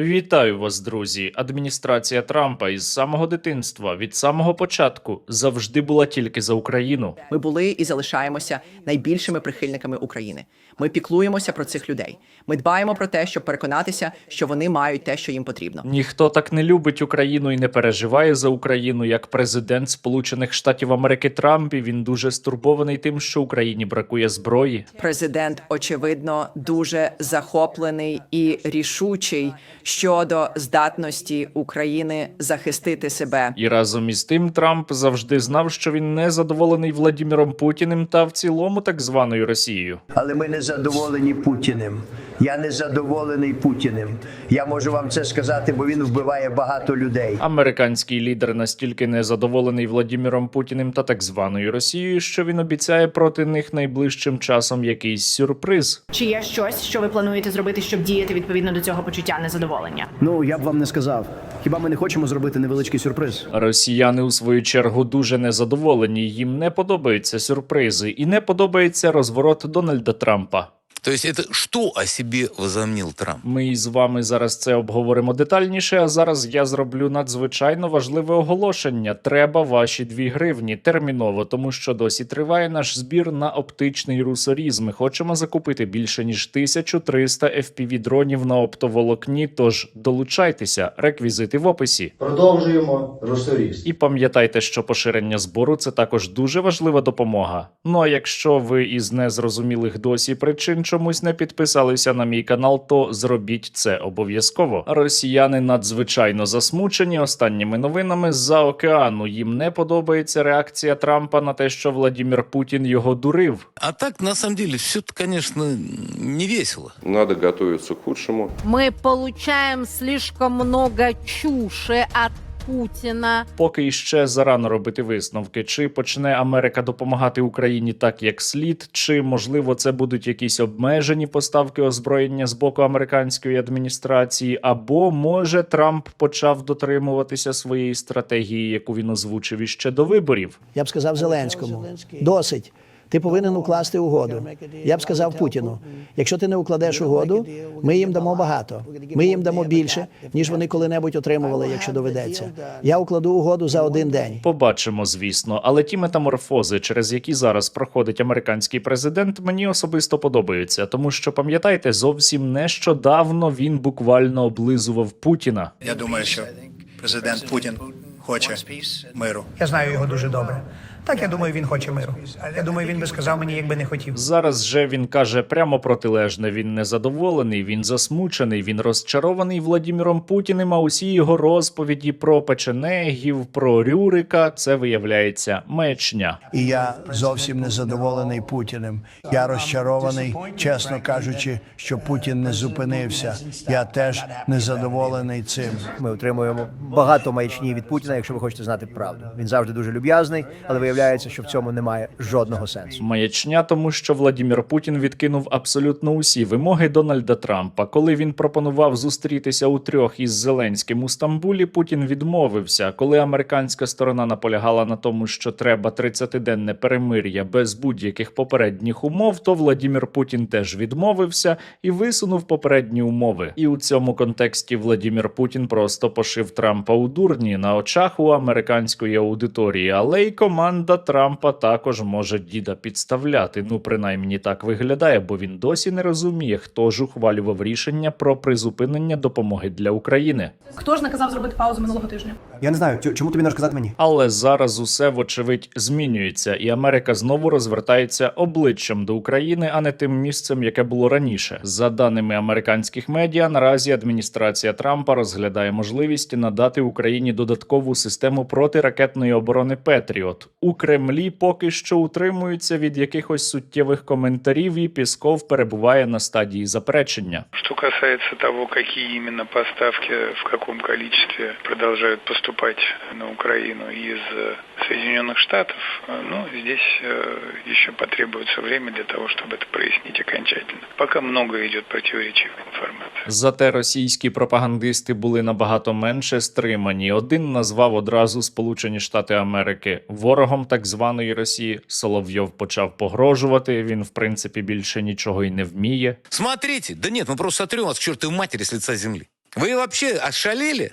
Вітаю вас, друзі! Адміністрація Трампа із самого дитинства від самого початку завжди була тільки за Україну. Ми були і залишаємося найбільшими прихильниками України. Ми піклуємося про цих людей. Ми дбаємо про те, щоб переконатися, що вони мають те, що їм потрібно. Ніхто так не любить Україну і не переживає за Україну, як президент Сполучених Штатів Америки Трамп. І він дуже стурбований тим, що Україні бракує зброї. Президент, очевидно, дуже захоплений і рішучий щодо здатності України захистити себе. І разом із тим Трамп завжди знав, що він не задоволений Владіміром Путіним та в цілому так званою Росією. Але ми не задоволені Путіним. Я не задоволений Путіним. Я можу вам це сказати, бо він вбиває багато людей. Американський лідер настільки незадоволений Владіміром Путіним та так званою Росією, що він обіцяє проти них найближчим часом якийсь сюрприз. Чи є щось, що ви плануєте зробити, щоб діяти відповідно до цього почуття незадоволення? Ну я б вам не сказав. Хіба ми не хочемо зробити невеличкий сюрприз? Росіяни у свою чергу дуже незадоволені. Їм не подобаються сюрпризи і не подобається розворот Дональда Трампа. То есть это что о себе возомнил Трамп? Ми із вами зараз це обговоримо детальніше. А зараз я зроблю надзвичайно важливе оголошення. Треба ваші дві гривні терміново, тому що досі триває наш збір на оптичний русоріз. Ми хочемо закупити більше ніж 1300 fpv дронів на оптоволокні. Тож долучайтеся, реквізити в описі. Продовжуємо русоріз. І пам'ятайте, що поширення збору це також дуже важлива допомога. Ну а якщо ви із незрозумілих досі причин чомусь не підписалися на мій канал, то зробіть це обов'язково. Росіяни надзвичайно засмучені останніми новинами з-за океану. Їм не подобається реакція Трампа на те, що Владімір Путін його дурив. А так, на самом деле, все конечно, не весело. Надо готовиться к худшему. Мы получаем слишком много чуши от Путина. Поки іще зарано робити висновки, чи почне Америка допомагати Україні так, як слід, чи можливо це будуть якісь обмежені поставки озброєння з боку американської адміністрації, або може Трамп почав дотримуватися своєї стратегії, яку він озвучив іще до виборів. Я б сказав Зеленському. Досить. Ти повинен укласти угоду. Я б сказав Путіну: якщо ти не укладеш угоду, ми їм дамо багато. Ми їм дамо більше, ніж вони коли-небудь отримували, якщо доведеться. Я укладу угоду за один день. Побачимо, звісно, але ті метаморфози, через які зараз проходить американський президент, мені особисто подобаються, тому що пам'ятаєте, зовсім нещодавно він буквально облизував Путіна. Я думаю, що президент Путін хоче миру. Я знаю його дуже добре. Так, я думаю, він хоче миру. Я думаю, він би сказав мені, якби не хотів. Зараз же він каже прямо протилежне. Він незадоволений, він засмучений, він розчарований Владіміром Путіним. А усі його розповіді про печенегів, про Рюрика це виявляється маячня. І я зовсім не задоволений Путіним. Я розчарований, чесно кажучи, що Путін не зупинився. Я теж не задоволений цим. Ми отримуємо багато маячні від Путіна, якщо ви хочете знати правду. Він завжди дуже люб'язний, але виявляється, що в цьому немає жодного сенсу. Маячня, тому що Владімір Путін відкинув абсолютно усі вимоги Дональда Трампа. Коли він пропонував зустрітися у трьох із Зеленським у Стамбулі, Путін відмовився. Коли американська сторона наполягала на тому, що треба 30-денне перемир'я без будь-яких попередніх умов, то Владімір Путін теж відмовився і висунув попередні умови. І у цьому контексті Владімір Путін просто пошив Трампа у дурні на очах у американської аудиторії, але й команда Трампа також може діда підставляти. Ну, принаймні так виглядає, бо він досі не розуміє, хто ж ухвалював рішення про призупинення допомоги для України. Хто ж наказав зробити паузу минулого тижня? Я не знаю, чому тобі не розказати мені? Але зараз усе вочевидь змінюється, і Америка знову розвертається обличчям до України, а не тим місцем, яке було раніше. За даними американських медіа, наразі адміністрація Трампа розглядає можливість надати Україні додаткову систему протиракетної оборони Петріот. У Кремлі поки що утримуються від якихось суттєвих коментарів, і Пісков перебуває на стадії заперечення. Что касается того, какие именно поставки в каком количестве продолжают поступать на Украину из э, Соединенных Штатов, э, ну, здесь э, еще потребуется время для того, чтобы это прояснить окончательно. Пока много идет противоречивой информации. Зате російські пропагандисти були набагато менше стримані. Один назвав одразу Сполучені Штати Америки ворогом так званої Росії. Соловйов почав погрожувати. Він, в принципі, більше нічого й не вміє. Смотрите, да нет, мы просто сотрем вас к чертовой матери с лица земли. Вы вообще ошалели?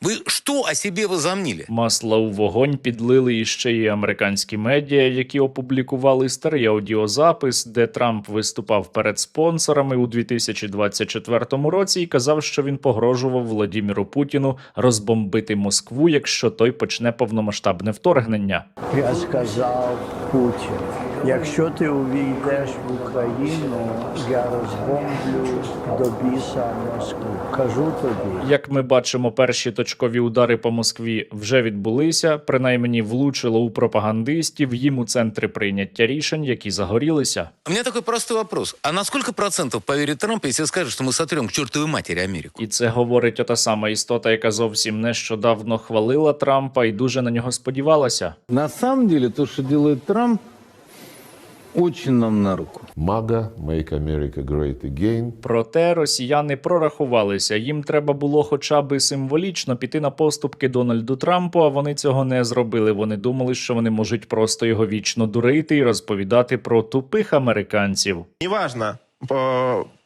Вы что о себе возомнили? Масла у вогонь підлили іще й американські медіа, які опублікували старий аудіозапис, де Трамп виступав перед спонсорами у 2024 році і казав, що він погрожував Владіміру Путіну розбомбити Москву, якщо той почне повномасштабне вторгнення. Я сказав Путін, якщо ти увійдеш в Україну, я розбомблю до біса Москву. Кажу тобі. Як ми бачимо, перші точкові удари по Москві вже відбулися. Принаймні влучило у пропагандистів їм у центри прийняття рішень, які загорілися. У меня такой простой вопрос. А на сколько процентов поверит Трамп, если скажет, что мы сотрем к чертовой матери Америку? І це говорить ота сама істота, яка зовсім нещодавно хвалила Трампа і дуже на нього сподівалася. На самом деле, то, что делает Трамп, очень нам на руку. Мага Make America Great Again. Проте росіяни прорахувалися. Їм треба було хоча би символічно піти на поступки Дональду Трампу, а вони цього не зробили. Вони думали, що вони можуть просто його вічно дурити і розповідати про тупих американців. Неважно,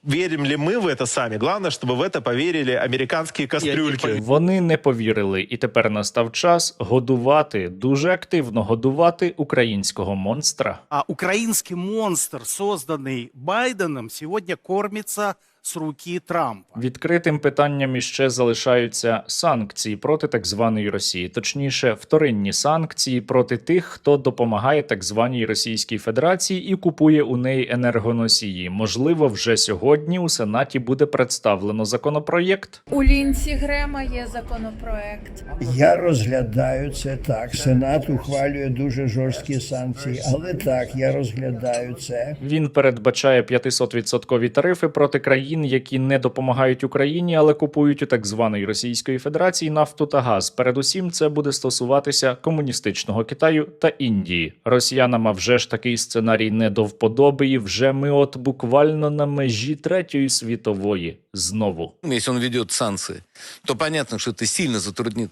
верим ли мы в это сами. Главное, чтобы в это поверили американские кастрюльки. Вони не повірили, і тепер настав час годувати дуже активно годувати українського монстра. А украинский монстр, созданный Байденом, сегодня кормится с руки Трампа. Відкритим питанням іще залишаються санкції проти так званої Росії, точніше, вторинні санкції проти тих, хто допомагає так званій Російській Федерації і купує у неї енергоносії. Можливо, вже сьогодні у Сенаті буде представлено законопроєкт. У Лінці Грема є законопроект. Я розглядаю це так. Сенат ухвалює дуже жорсткі санкції, але так, я розглядаю це. Він передбачає 500% тарифи проти країн, які не допомагають Україні, але купують у так званої Російської Федерації нафту та газ. Передусім, це буде стосуватися комуністичного Китаю та Індії. Росіянам а вже ж такий сценарій не до вподоби, вже ми от буквально на межі третьої світової знову. Если он ведет санкции, то понятно, что это сильно затруднит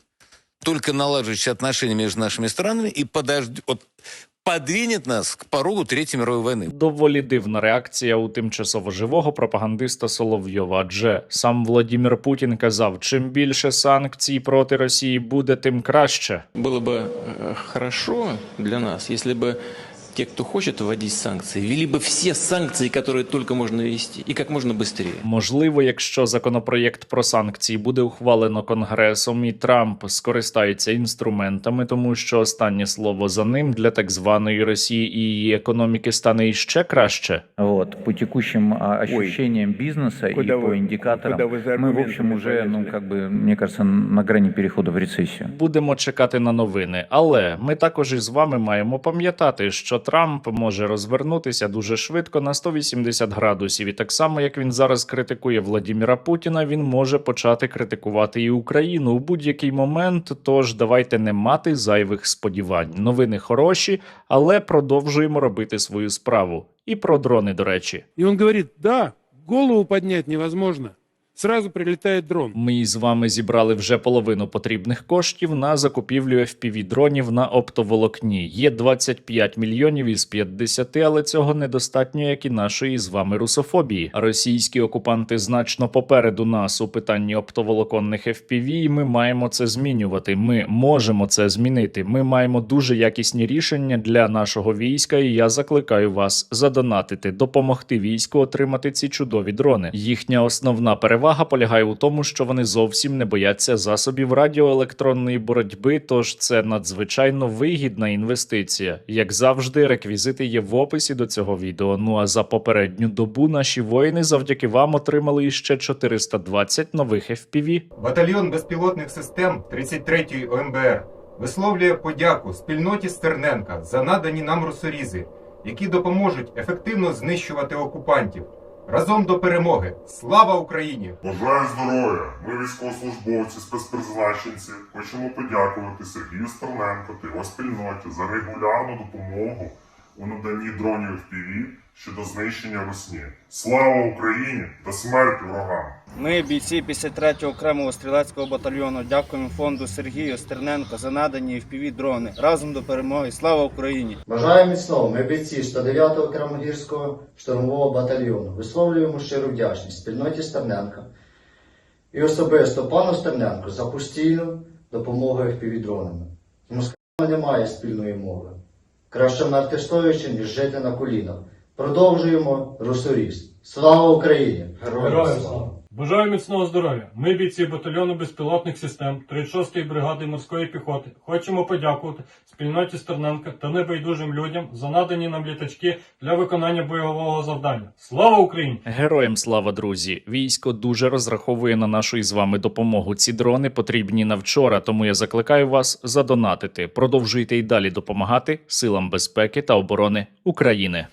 только налаживающие отношения между нашими странами и подождет, вот, подвинет нас к порогу Третьей мировой войны. Доволі дивна реакція у тимчасово живого пропагандиста Соловйова. Адже сам Владімір Путін казав: чим більше санкцій проти Росії буде, тим краще. Было бы хорошо для нас, если бы те, кто хочет вводить санкции, ввели бы все санкции, которые только можно ввести, и как можно быстрее. Можливо, якщо законопроєкт про санкції буде ухвалено конгресом, і Трамп скористається інструментами, тому що останнє слово за ним для так званої Росії і її економіки стане іще краще. Вот, по текущим а, ощущениям бизнеса и по индикаторам, мы, в общем, уже, ну, как бы, мне кажется, на грани перехода в рецессию. Будемо чекати на новини, але ми також із вами маємо пам'ятати, що Трамп може розвернутися дуже швидко на 180 градусів, і так само як він зараз критикує Владіміра Путіна, він може почати критикувати і Україну у будь-який момент. Тож давайте не мати зайвих сподівань. Новини хороші, але продовжуємо робити свою справу. І про дрони, до речі. И он говорит, да, голову поднять невозможно. Сразу прилетает дрон. Ми із вами зібрали вже половину потрібних коштів на закупівлю fpv дронів на оптоволокні. Є 25 мільйонів із 50, але цього недостатньо, як і нашої з вами русофобії. Російські окупанти значно попереду нас у питанні оптоволоконних FPV, і ми маємо це змінювати. Ми можемо це змінити. Ми маємо дуже якісні рішення для нашого війська, і я закликаю вас задонатити, допомогти війську отримати ці чудові дрони. Їхня основна перевага полягає у тому, що вони зовсім не бояться засобів радіоелектронної боротьби, тож це надзвичайно вигідна інвестиція. Як завжди, реквізити є в описі до цього відео. Ну а за попередню добу наші воїни завдяки вам отримали іще 420 нових FPV. Батальйон безпілотних систем 33-ї ОМБР висловлює подяку спільноті Стерненка за надані нам русорізи, які допоможуть ефективно знищувати окупантів. Разом до перемоги! Слава Україні! Бажаю здоров'я! Ми військовослужбовці, спецпризначенці. Хочемо подякувати Сергію Стерненко та його спільноті за регулярну допомогу у наданні дронів FPV щодо знищення Русні. Слава Україні та смерть ворогам! Ми, бійці 53-го окремого стрілецького батальйону, дякуємо фонду Сергію Стерненко за надані FPV дрони. Разом до перемоги. Слава Україні! Бажаю міцного. Ми бійці 109-го окремогірського штурмового батальйону. Висловлюємо щиру вдячність спільноті Стерненка і особисто пану Стерненку за постійну допомогу FPV-дронами. З москалями немає спільної мови. Краще мерти стоячи, ніж жити на колінах. Продовжуємо русоріст. Слава Україні! Героям слава! Бажаю міцного здоров'я. Ми, бійці батальйону безпілотних систем 36-ї бригади морської піхоти, хочемо подякувати спільноті Стерненка та небайдужим людям за надані нам літачки для виконання бойового завдання. Слава Україні! Героям слава, друзі! Військо дуже розраховує на нашу із вами допомогу. Ці дрони потрібні на вчора, тому я закликаю вас задонатити. Продовжуйте й далі допомагати силам безпеки та оборони України.